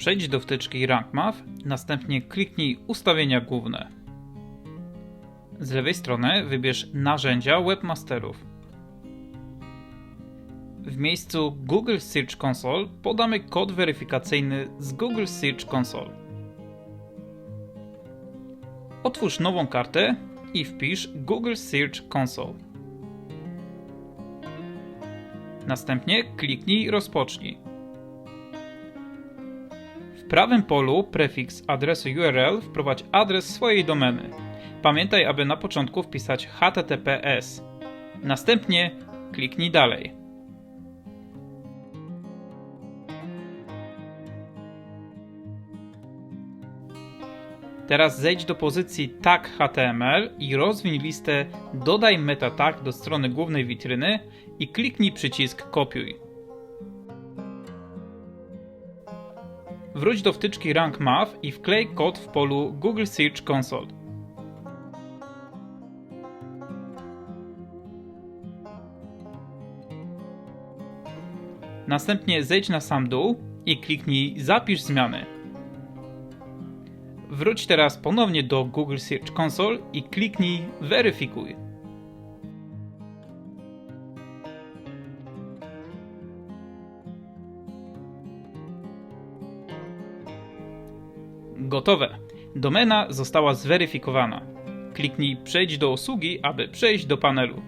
Przejdź do wtyczki Rank Math, następnie kliknij Ustawienia główne. Z lewej strony wybierz Narzędzia Webmasterów. W miejscu Google Search Console podamy kod weryfikacyjny z Google Search Console. Otwórz nową kartę i wpisz Google Search Console. Następnie kliknij Rozpocznij. Prawym polu prefiks adresu URL wprowadź adres swojej domeny. Pamiętaj, aby na początku wpisać HTTPS. Następnie kliknij dalej. Teraz zejdź do pozycji Tag HTML i rozwiń listę Dodaj meta tag do strony głównej witryny i kliknij przycisk Kopiuj. Wróć do wtyczki Rank Math i wklej kod w polu Google Search Console. Następnie zejdź na sam dół i kliknij Zapisz zmiany. Wróć teraz ponownie do Google Search Console i kliknij Weryfikuj. Gotowe. Domena została zweryfikowana. Kliknij Przejdź do usługi, aby przejść do panelu.